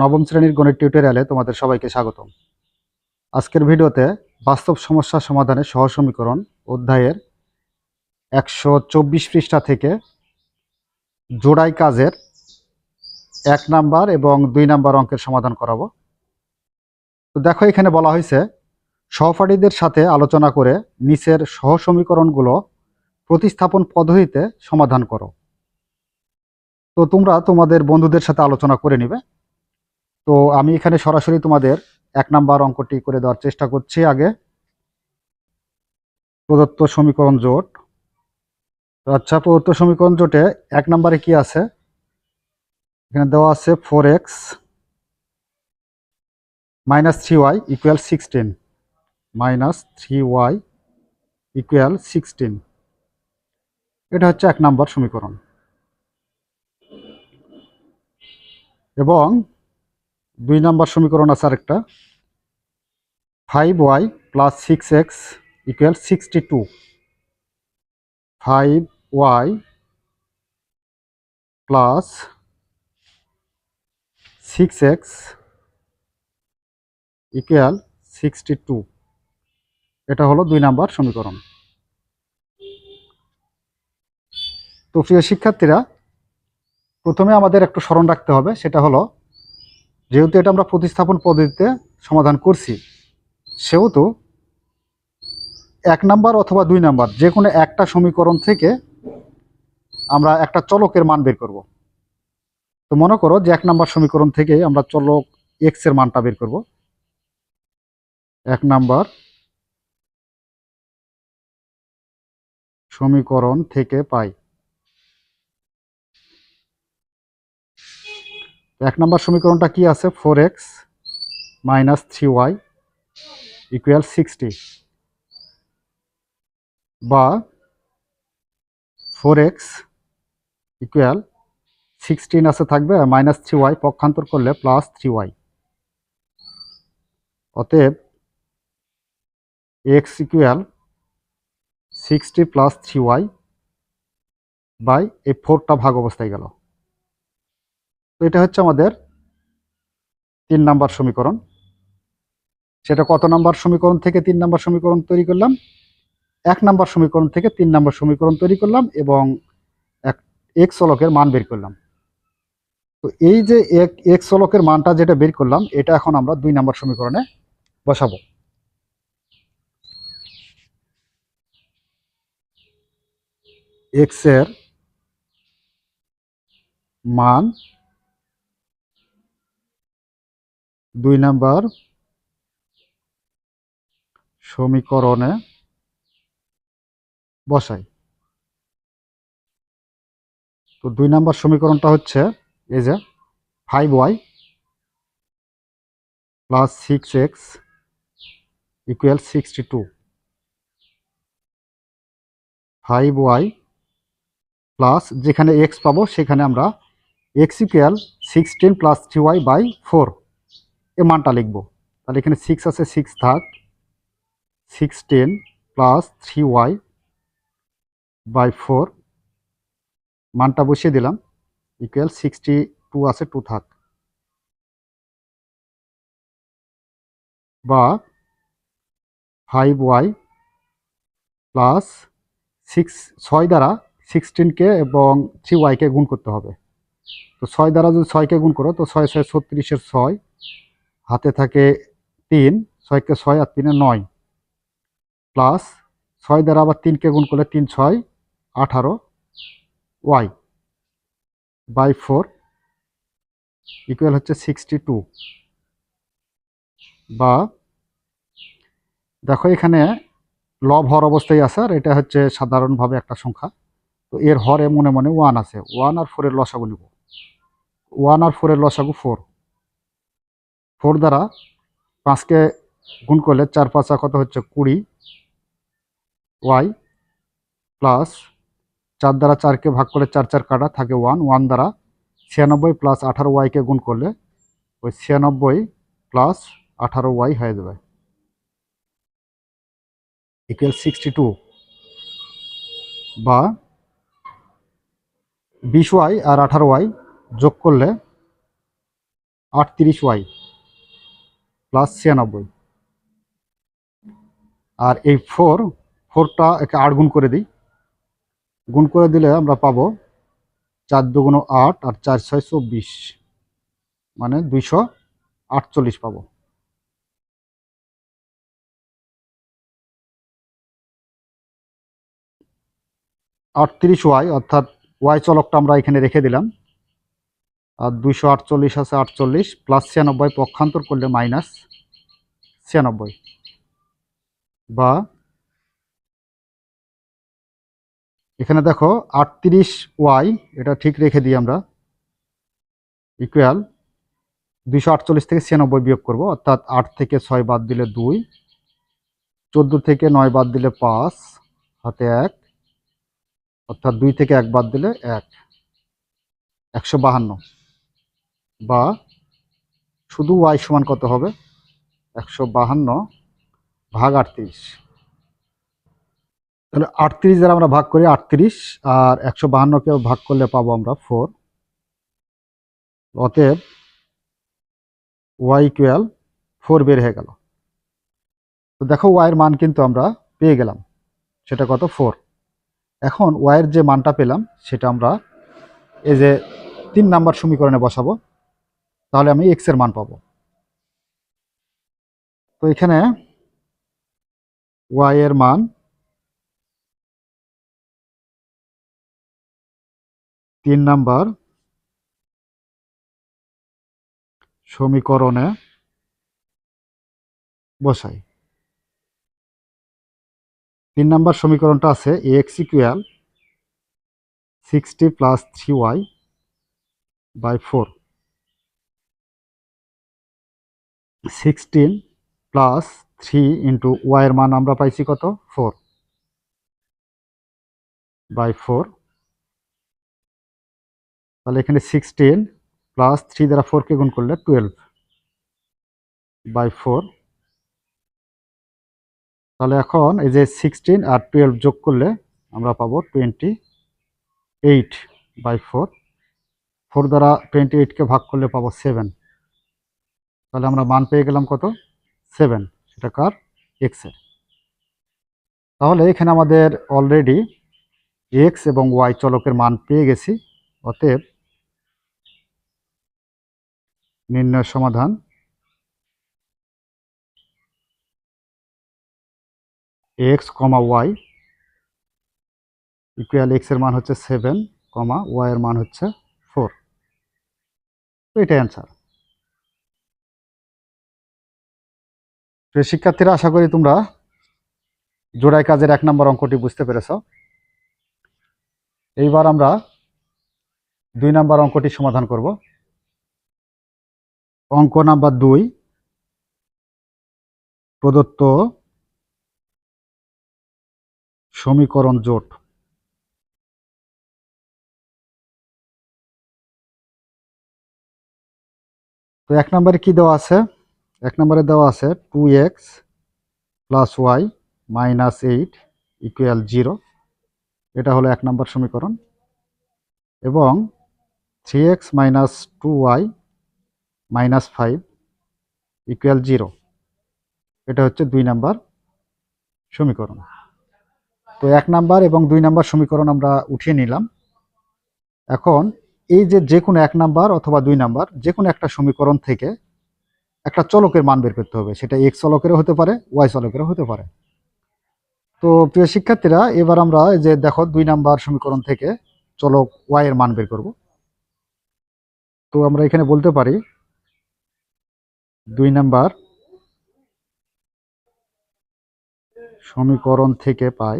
নবম শ্রেণির গণিত টিউটোরিয়ালে তোমাদের সবাইকে স্বাগতম। আজকের ভিডিওতে বাস্তব সমস্যা সমাধানের সহ সমীকরণ অধ্যায়ের একশো চব্বিশ পৃষ্ঠা থেকে জোড়াই কাজের এক নাম্বার এবং দুই নাম্বার অঙ্কের সমাধান করাবো। তো দেখো, এখানে বলা হয়েছে, সহপাঠীদের সাথে আলোচনা করে নিচের সহ সমীকরণগুলো প্রতিস্থাপন পদ্ধতিতে সমাধান করো। তো তোমরা তোমাদের বন্ধুদের সাথে আলোচনা করে নিবে। তো আমি এখানে সরাসরি তোমাদের এক নাম্বার অঙ্কটি করে দেওয়ার চেষ্টা করছি আগে। প্রদত্ত সমীকরণ জোট। আচ্ছা প্রদত্ত সমীকরণ জোটে এক নাম্বারে কি আছে? এখানে দেওয়া আছে four x minus three y equal sixteen minus three y equal sixteen এটা হচ্ছে এক নাম্বার সমীকরণ। এবং দুই নাম্বার সমীকরণ আছে আরেকটা। Five y plus six x equal sixty two five y plus six x equal sixty two এটা হলো দুই নাম্বার সমীকরণ। তো প্রিয় শিক্ষার্থীরা, প্রথমে আমাদের একটু স্মরণ রাখতে হবে, সেটা হলো যেহেতু এটা আমরা প্রতিস্থাপন পদ্ধতিতে সমাধান করছি, সেহেতু এক নাম্বার অথবা দুই নাম্বার যে কোনো একটা সমীকরণ থেকে আমরা একটা চলকের মান বের করব। তো মনে করো যে এক নাম্বার সমীকরণ থেকে আমরা চলক এক্সের মানটা বের করব। এক নাম্বার সমীকরণ থেকে পাই। এক নম্বর সমীকরণটা কি আছে? Four x minus three y equal sixty বা ফোর এক্স ইকুয়াল সিক্সটিন আছে থাকবে আর মাইনাস থ্রি ওয়াই পক্ষান্তর করলে প্লাস থ্রি ওয়াই অতএব x equal sixty plus three y by এই ফোরটা ভাগ অবস্থায় গেল। তো এটা হচ্ছে আমাদের তিন নাম্বার সমীকরণ। সেটা কত নাম্বার সমীকরণ থেকে তিন নাম্বার সমীকরণ তৈরি করলাম? এক নাম্বার সমীকরণ থেকে তিন নাম্বার সমীকরণ তৈরি করলাম এবং এক এক চলকের মান বের করলাম। তো এই যে এক এক চলকের মানটা যেটা বের করলাম, এটা এখন আমরা দুই নাম্বার সমীকরণে বসাবো। এক্সের মান দুই নাম্বার, সমীকরণে বসাই। তো দুই নাম্বার সমীকরণটা হচ্ছে এই যে five y plus six x equal sixty two five y plus যেখানে এক্স পাবো সেখানে আমরা x equal sixteen plus three y by four এ মানটা লিখব। তাহলে এখানে সিক্স আছে সিক্স থাক। Six ten plus three y by four মানটা বসিয়ে দিলাম। ইকুয়াল সিক্সটি টু আছে টু থাক। বা ফাইভ ওয়াই প্লাস সিক্স ছয় দ্বারা সিক্সটিনকে এবং থ্রি ওয়াইকে গুণ করতে হবে। তো ছয় দ্বারা যদি ছয়কে গুণ করো, তো ছয় ছয়, ছত্রিশের ছয়। হাতে থাকে তিন, ছয়কে ছয় আর তিনে নয়। প্লাস ছয় দ্বারা আবার তিনকে গুণ করলে তিন, ছয়, আঠারো, ওয়াই বাই ফোর ইকুয়াল হচ্ছে সিক্সটি টু বা দেখো এখানে লব হর অবস্থায় আছে আর এটা হচ্ছে সাধারণভাবে একটা সংখ্যা। তো এর হরে মনে মনে ওয়ান আছে। ওয়ান আর ফোরের লসাগু নিব। ওয়ান আর ফোরের লসাগু ফোর ফোর দ্বারা পাঁচকে গুণ করলে চার পাঁচা কত হচ্ছে কুড়ি? ওয়াই প্লাস চার দ্বারা চারকে ভাগ করে চার চার কাটা থাকে ওয়ান ওয়ান দ্বারা ছিয়ানব্বই প্লাস আঠারো ওয়াইকে গুণ করলে ওই ছিয়ানব্বই প্লাস আঠারো ওয়াই হয়ে যাবে। ইকুয়াল সিক্সটি টু বা বিশ ওয়াই আর আঠারো ওয়াই যোগ করলে আটত্রিশ ওয়াই। প্লাস ছিয়ানব্বই। আর এই ফোর ফোরটা একে আট গুণ করে দিই। গুণ করে দিলে আমরা পাবো চার দুগুণ আট আর চার ছয় চব্বিশ। মানে দুইশো আটচল্লিশ পাবো। আটত্রিশ ওয়াই অর্থাৎ ওয়াই চলকটা আমরা এখানে রেখে দিলাম। আর দুইশো আটচল্লিশ আছে আটচল্লিশ প্লাস ছিয়ানব্বই পক্ষান্তর করলে মাইনাস ছিয়ানব্বই। বা এখানে দেখো আটত্রিশ ওয়াই, এটা ঠিক রেখে দিই আমরা। ইকুয়াল দুইশো আটচল্লিশ থেকে ছিয়ানব্বই বিয়োগ করব, অর্থাৎ আট থেকে ছয় বাদ দিলে দুই, চোদ্দ থেকে নয় বাদ দিলে পাঁচ, হাতে এক, অর্থাৎ দুই থেকে এক বাদ দিলে এক, একশো বাহান্ন। বা শুধু ওয়াই সমান কত হবে? একশো বাহান্ন ভাগ আটত্রিশ। তাহলে আটত্রিশ দ্বারা আমরা ভাগ করি আটত্রিশ, আর একশো বাহান্নকে ভাগ করলে পাবো আমরা ফোর অতএব ওয়াই ইকুয়াল ফোর বের হয়ে গেল। তো দেখো ওয়াইয়ের মান কিন্তু আমরা পেয়ে গেলাম। সেটা কত? ফোর এখন ওয়াইয়ের যে মানটা পেলাম, সেটা আমরা এই যে তিন নাম্বার সমীকরণে বসাবো। তাহলে আমি এক্সের মান পাবো। তো এখানে ওয়াই এর মান তিন নাম্বার সমীকরণে বসাই। তিন নাম্বার সমীকরণটা আছে x equal sixty plus three y by four sixteen plus three into ওয়াইয়ের মান আমরা পাইছি কত? ফোর। By four. তাহলে এখানে সিক্সটিন প্লাস থ্রি দ্বারা ফোরকে গুণ করলে টুয়েলভ। By four. তাহলে এখন এই যে সিক্সটিন আর টুয়েলভ যোগ করলে আমরা পাবো twenty eight by four. Four দ্বারা টোয়েন্টি এইটকে ভাগ করলে পাবো সেভেন। তাহলে আমরা মান পেয়ে গেলাম কত? সেভেন। সেটা কার? এক্সের তাহলে এখানে আমাদের অলরেডি এক্স এবং ওয়াই চলকের মান পেয়ে গেছি। অতএব নির্ণয় সমাধান এক্স কমা ওয়াই ইকুয়াল এক্সের মান হচ্ছে সেভেন কমা ওয়াই এর মান হচ্ছে ফোর তো এটাই অ্যান্সার প্রিয় শিক্ষার্থীরা, আশা করি তোমরা জোড়াই কাজের এক নম্বর অঙ্কটি বুঝতে পেরেছ। এইবার আমরা দুই নাম্বার অঙ্কটি সমাধান করব। অঙ্ক নাম্বার দুই, প্রদত্ত সমীকরণ জোট। তো এক নম্বরে কি দেওয়া আছে? এক নম্বরে দেওয়া আছে two x plus y minus eight equal zero এটা হলো এক নম্বর সমীকরণ। এবং three x minus two y minus five equal zero এটা হচ্ছে দুই নাম্বার সমীকরণ। তো এক নাম্বার এবং দুই নাম্বার সমীকরণ আমরা উঠিয়ে নিলাম। এখন এই যে যে কোনো এক নাম্বার অথবা দুই নাম্বার যে কোনো একটা সমীকরণ থেকে একটা চলকের মান বের করতে হবে। সেটা এক্স চলকেরও হতে পারে ওয়াই চলকেরও হতে পারে। তো প্রিয় শিক্ষার্থীরা, এবার আমরা যে দেখো দুই নাম্বার সমীকরণ থেকে চলক ওয়াই এর মান বের করব। তো আমরা এখানে বলতে পারি, দুই নাম্বার সমীকরণ থেকে পাই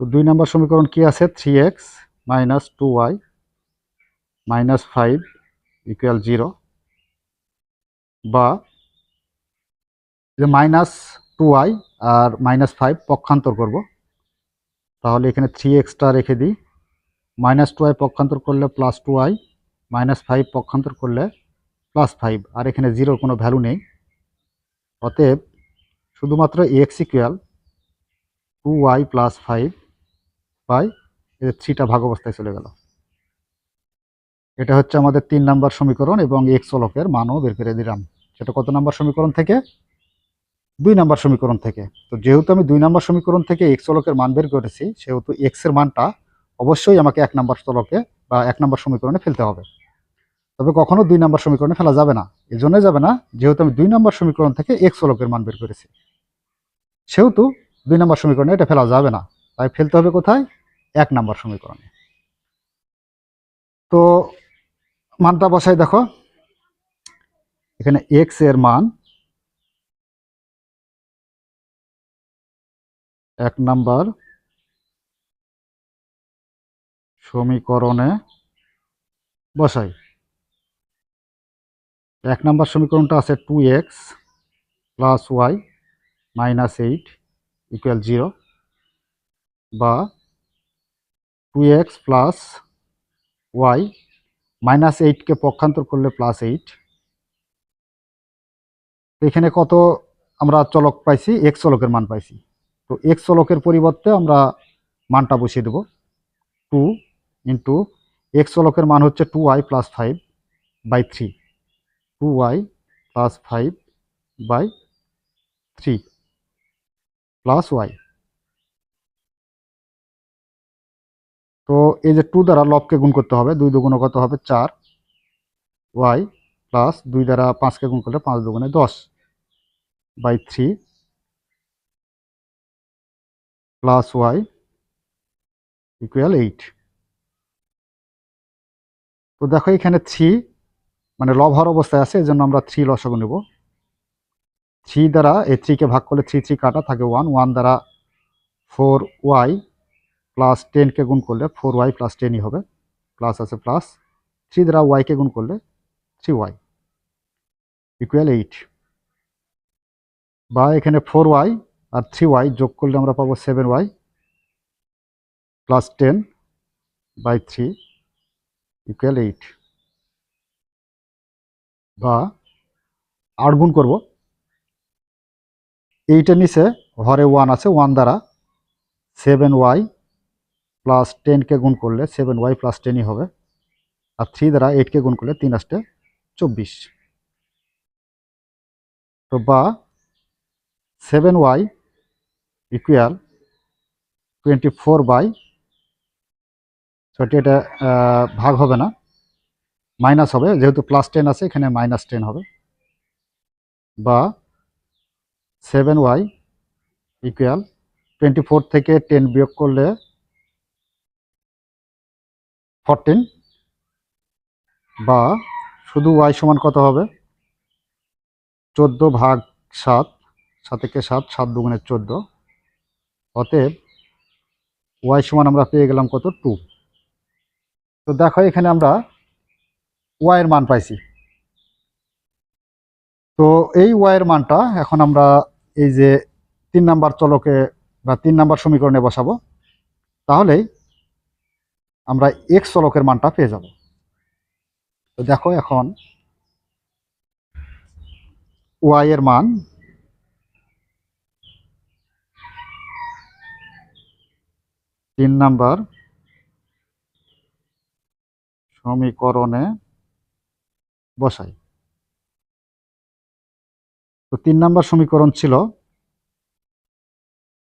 তো দুই নাম্বার সমীকরণ কি আছে? Three x minus two y minus five equal zero বা মাইনাস টু ওয়াই আর মাইনাস ফাইভ পক্ষান্তর করব, তাহলে এখানে থ্রি এক্সটা রেখে দিই। মাইনাস টু ওয়াই পক্ষান্তর করলে plus two y minus five পক্ষান্তর করলে প্লাস ফাইভ আর এখানে জিরোর কোনো ভ্যালু নেই। অতএব শুধুমাত্র x equal two y plus five by থ্রিটা ভাগ অবস্থায় চলে গেল। এটা হচ্ছে আমাদের তিন নাম্বার সমীকরণ এবং এক্স চলকের মানও বের করে দিলাম। সেটা কত নাম্বার সমীকরণ থেকে? দুই নাম্বার সমীকরণ থেকে। তো যেহেতু আমি দুই নাম্বার সমীকরণ থেকে এক্স চলকের মান বের করেছি, সেহেতু এক্সের মানটা অবশ্যই আমাকে এক নাম্বার চলকে বা এক নাম্বার সমীকরণে ফেলতে হবে। তবে কখনো দুই নাম্বার সমীকরণে ফেলা যাবে না। এই জন্যই যাবে না, যেহেতু আমি দুই নাম্বার সমীকরণ থেকে এক্স চলকের মান বের করেছি। সেহেতু দুই নাম্বার সমীকরণে এটা ফেলা যাবে না। তাই ফেলতে হবে কোথায়? এক নাম্বার সমীকরণে। তো মানটা বসাই দেখো। এখানে এক্সের মান এক নাম্বার সমীকরণে বসাই। এক নাম্বার সমীকরণটা আছে two x plus y minus eight equal zero বা two x plus y minus এইটকে পক্ষান্তর করলে প্লাস এইট এখানে কত আমরা চলক পাইছি? এক্স চলকের মান পাইছি। তো এক্স চলকের পরিবর্তে আমরা মানটা বসিয়ে দেব। টু ইন্টু এক্স চলকের মান হচ্ছে two y plus five by three two y plus five by three plus y তো এই যে টু দ্বারা লবকে গুণ করতে হবে, দুই দুগুণ কত হবে? চার। ওয়াই প্লাস দুই দ্বারা পাঁচকে গুণ করলে পাঁচ দুগুণে দশ by three plus y equal eight তো দেখো এখানে থ্রি মানে লব হওয়ার অবস্থায় আছে এই জন্য আমরা থ্রি লসগু নেব। থ্রি দ্বারা এই থ্রিকে ভাগ করলে থ্রি থ্রি কাটা থাকে ওয়ান ওয়ান দ্বারা ফোর ওয়াই প্লাস টেনকে গুণ করলে ফোর ওয়াই প্লাস টেনই হবে। প্লাস আছে প্লাস থ্রি দ্বারা ওয়াইকে গুণ করলে থ্রি ওয়াই ইকুয়াল এইট বা এখানে ফোর ওয়াই আর থ্রি ওয়াই যোগ করলে আমরা পাবো seven y plus ten by three equal eight বা আট গুণ করব। এইটের নিচে হরে ওয়ান আছে ওয়ান দ্বারা সেভেন ওয়াই প্লাস টেনকে গুণ করলে সেভেন ওয়াই প্লাস টেনই হবে। আর থ্রি দ্বারা এইটকে গুণ করলে তিন আসতে চব্বিশ। তো বা seven y equal twenty four by sorry এটা ভাগ হবে না। মাইনাস হবে, যেহেতু প্লাস টেন আছে, এখানে মাইনাস টেন হবে। বা seven y equal twenty four থেকে টেন বিয়োগ করলে ফরটিন বা শুধু ওয়াই সমান কত হবে? চোদ্দ ভাগ সাত, সাতেকে সাত সাত দুগুণে চোদ্দ। অতএব ওয়াই সমান আমরা পেয়ে গেলাম কত? টু তো দেখো এখানে আমরা ওয়াইয়ের মান পাইছি। তো এই ওয়াইয়ের মানটা এখন আমরা এই যে তিন নাম্বার চলকে বা তিন নাম্বার সমীকরণে বসাবো। তাহলেই আমরা এক্স চলকের মানটা পেয়ে যাব। তো দেখো এখন ওয়াই এর মান তিন নাম্বার সমীকরণে বসাই। তো তিন নাম্বার সমীকরণ ছিল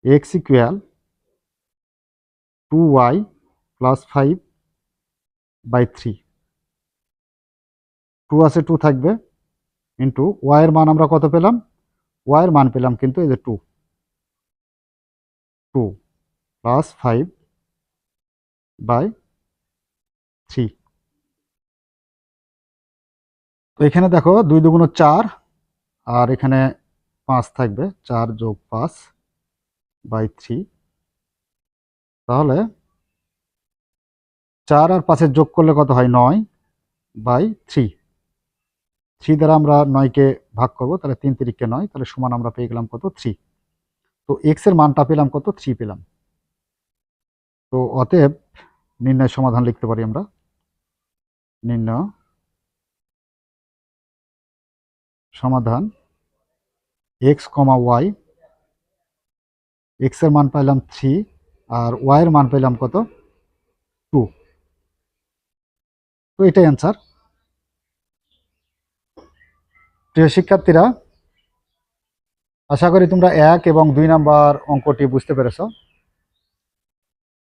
x equal two y plus five by three two আছে টু থাকবে ইন্টু ওয়াইয়ের মান আমরা কত পেলাম? ওয়াইয়ের মান পেলাম কিন্তু এই যে two two plus five by three তো এখানে দেখো দুই দুগুণ চার আর এখানে পাঁচ থাকবে, চার যোগ পাঁচ বাই থ্রি তাহলে চার আর পাঁচের যোগ করলে কত হয় নয় বাই থ্রি। থ্রি দ্বারা আমরা নয়কে ভাগ করব, তাহলে তিন তিরিখকে নয়, তাহলে সমান আমরা পেয়ে গেলাম কত? থ্রি। তো এক্সের মানটা পেলাম কত? থ্রি পেলাম। তো অতএব নির্ণয় সমাধান লিখতে পারি আমরা। নির্ণয় সমাধান এক্স কমা ওয়াই এক্সের মান পাইলাম থ্রি, আর ওয়াই এর মান পেলাম কত? টু। তো এটাই অ্যান্সার প্রিয় শিক্ষার্থীরা, আশা করি তোমরা এক এবং দুই নাম্বার অঙ্কটি বুঝতে পেরেছ।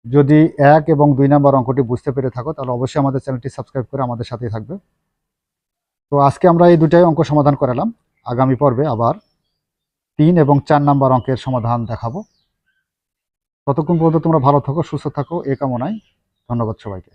যদি এক এবং দুই নাম্বার অঙ্কটি বুঝতে পেরে থাকো, তাহলে অবশ্যই আমাদের চ্যানেলটি সাবস্ক্রাইব করে আমাদের সাথেই থাকবে। তো আজকে আমরা এই দুটাই অঙ্ক সমাধান করালাম। আগামী পর্বে আবার তিন এবং চার নাম্বার অঙ্কের সমাধান দেখাবো। ততক্ষণ পর্যন্ত তোমরা ভালো থাকো, সুস্থ থাকো, এ কামনায় ধন্যবাদ সবাইকে।